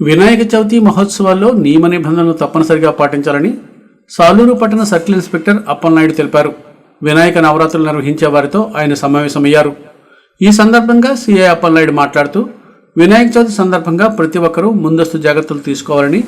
వినాయక చవితి మహోత్సవాల్లో నియమ నిబంధనలు తప్పనిసరిగా పాటించాలని సాలూరు పట్టణ సర్కిల్ ఇన్స్పెక్టర్ అప్పలనాయుడు తెలిపారు. వినాయక నవరాత్రులు నిర్వహించే వారితో ఆయన సమావేశమయ్యారు. ఈ సందర్భంగా సీఐ అప్పలనాయుడు మాట్లాడుతూ వినాయక చవితి సందర్భంగా ప్రతి ఒక్కరూ ముందస్తు జాగ్రత్తలు తీసుకోవాలని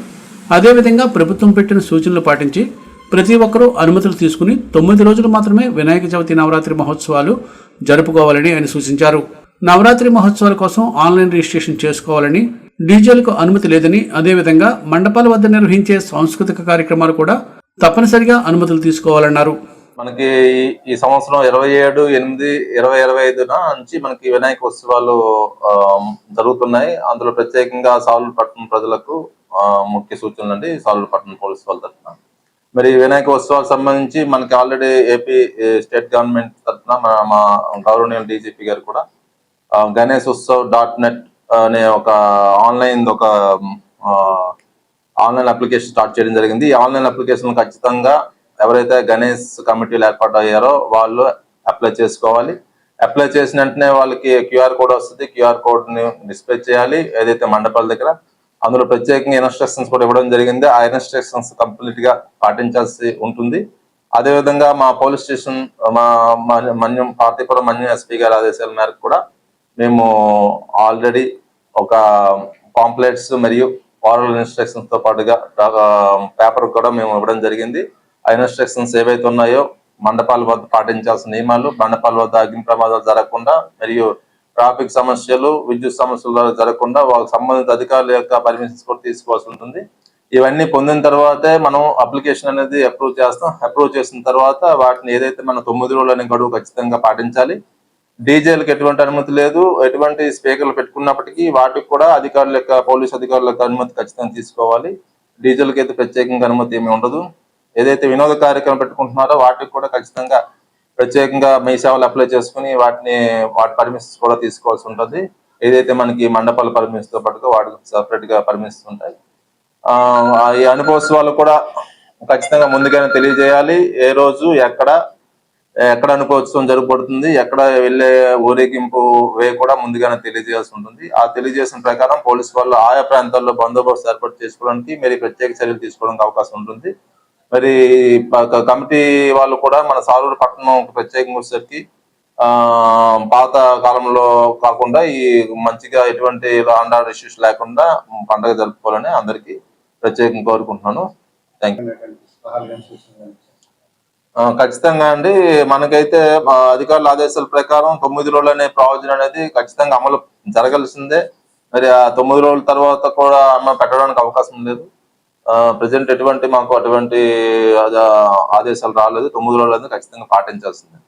అదేవిధంగా ప్రభుత్వం పెట్టిన సూచనలు పాటించి ప్రతి ఒక్కరూ అనుమతులు తీసుకుని తొమ్మిది రోజులు మాత్రమే వినాయక చవితి నవరాత్రి మహోత్సవాలు జరుపుకోవాలని ఆయన సూచించారు. నవరాత్రి మహోత్సవాల కోసం ఆన్లైన్ రిజిస్ట్రేషన్ చేసుకోవాలని డీజేలకు అనుమతి లేదని అదేవిధంగా మండపాల వద్ద నిర్వహించే సాంస్కృతిక కార్యక్రమాలు కూడా తప్పనిసరిగా అనుమతులు తీసుకోవాలన్నారు. మనకి ఈ- సంవత్సరం ఇరవై ఏడు ఎనిమిది ఇరవై ఇరవై ఐదున నుంచి మనకి వినాయక ఉత్సవాలు జరుగుతున్నాయి. అందులో ప్రత్యేకంగా సాలూరు పట్టణం ప్రజలకు ముఖ్య సూచనలు అండి సాలు పట్టణ పోలీసు వాళ్ళ తరఫున. మరి ఈ వినాయక ఉత్సవాలకు సంబంధించి మనకి ఆల్రెడీ ఏపీ స్టేట్ గవర్నమెంట్ తరఫున మా మా డీజీపీ గారు కూడా గణేష్ ఉత్సవ్ డాట్ నెట్ నేను ఒక ఆన్లైన్ ఒక ఆన్లైన్ అప్లికేషన్ స్టార్ట్ చేయడం జరిగింది. ఈ ఆన్లైన్ అప్లికేషన్ ఖచ్చితంగా ఎవరైతే గణేష్ కమిటీలు ఏర్పాటు అయ్యారో వాళ్ళు అప్లై చేసుకోవాలి. అప్లై చేసిన వెంటనే వాళ్ళకి క్యూఆర్ కోడ్ వస్తుంది. క్యూఆర్ కోడ్ని డిస్ప్లే చేయాలి ఏదైతే మండపాల దగ్గర. అందులో ప్రత్యేకంగా ఇన్స్ట్రక్షన్స్ కూడా ఇవ్వడం జరిగింది. ఆ ఇన్స్ట్రక్షన్స్ కంప్లీట్గా పాటించాల్సి ఉంటుంది. అదేవిధంగా మా పోలీస్ స్టేషన్ మా మా- మన్యం పార్తీపురం మన్యం ఎస్పీ గారి ఆదేశాల మేరకు కూడా మేము ఆల్రెడీ ఒక పాంప్లెట్స్ మరియు ఓరల్ ఇన్స్ట్రక్షన్స్తో పాటుగా పేపర్ కూడా మేము ఇవ్వడం జరిగింది. ఆ ఇన్స్ట్రక్షన్స్ ఏవైతే ఉన్నాయో మండపాల వద్ద పాటించాల్సిన నియమాలు మండపాల వద్ద అగ్ని ప్రమాదాలు జరగకుండా మరియు ట్రాఫిక్ సమస్యలు విద్యుత్ సమస్యలు జరగకుండా వాళ్ళకి సంబంధిత అధికారుల యొక్క పర్మిషన్స్ కూడా తీసుకోవాల్సి ఉంటుంది. ఇవన్నీ పొందిన తర్వాతే మనం అప్లికేషన్ అనేది అప్రూవ్ చేస్తాం. అప్రూవ్ చేసిన తర్వాత వాటిని ఏదైతే మన తొమ్మిది రోజులనే గడువు ఖచ్చితంగా పాటించాలి. డీజేలకు ఎటువంటి అనుమతి లేదు. ఎటువంటి స్పీకర్లు పెట్టుకున్నప్పటికీ వాటికి కూడా అధికారుల యొక్క పోలీస్ అధికారుల యొక్క అనుమతి ఖచ్చితంగా తీసుకోవాలి. డీజేలకు అయితే ప్రత్యేకంగా అనుమతి ఏమీ ఉండదు. ఏదైతే వినోద కార్యక్రమం పెట్టుకుంటున్నారో వాటికి కూడా ఖచ్చితంగా ప్రత్యేకంగా మీ సేవలు అప్లై చేసుకుని వాటిని వాటి పర్మిషన్స్ కూడా తీసుకోవాల్సి ఉంటుంది. ఏదైతే మనకి మండపాల పర్మిషన్స్తో పాటుగా వాటికి సపరేట్గా పర్మిషన్స్ ఉంటాయి. ఆ ఈ అనుభవోత్సవాలు కూడా ఖచ్చితంగా ముందుగానే తెలియజేయాలి. ఏ రోజు ఎక్కడ ఎక్కడ అనుకోత్సవం జరగబడుతుంది ఎక్కడ వెళ్ళే ఊరేగింపు వే కూడా ముందుగానే తెలియజేయాల్సి ఉంటుంది. ఆ తెలియజేసిన ప్రకారం పోలీసు వాళ్ళు ఆయా ప్రాంతాల్లో బందోబస్తు ఏర్పాటు చేసుకోవడానికి మరి ప్రత్యేక చర్యలు తీసుకోవడానికి అవకాశం ఉంటుంది. మరి కమిటీ వాళ్ళు కూడా మన సాలూరు పట్టణం ప్రత్యేకంగా వచ్చేసరికి పాత కాలంలో కాకుండా ఈ మంచిగా ఎటువంటి లాండ్ ఇష్యూస్ లేకుండా పండగ జరుపుకోవాలని అందరికీ ప్రత్యేకంగా కోరుకుంటున్నాను. థ్యాంక్ యూ ఖచ్చితంగా అండి. మనకైతే అధికారుల ఆదేశాల ప్రకారం తొమ్మిది రోజులు అనే ప్రావిజన్ అనేది ఖచ్చితంగా అమలు జరగాల్సిందే. మరి ఆ తొమ్మిది రోజుల తర్వాత కూడా అమలు పెట్టడానికి అవకాశం లేదు. ప్రజెంట్ ఎటువంటి మాకు అటువంటి ఆదేశాలు రాలేదు. తొమ్మిది రోజులు అనేది ఖచ్చితంగా పాటించాల్సిందే.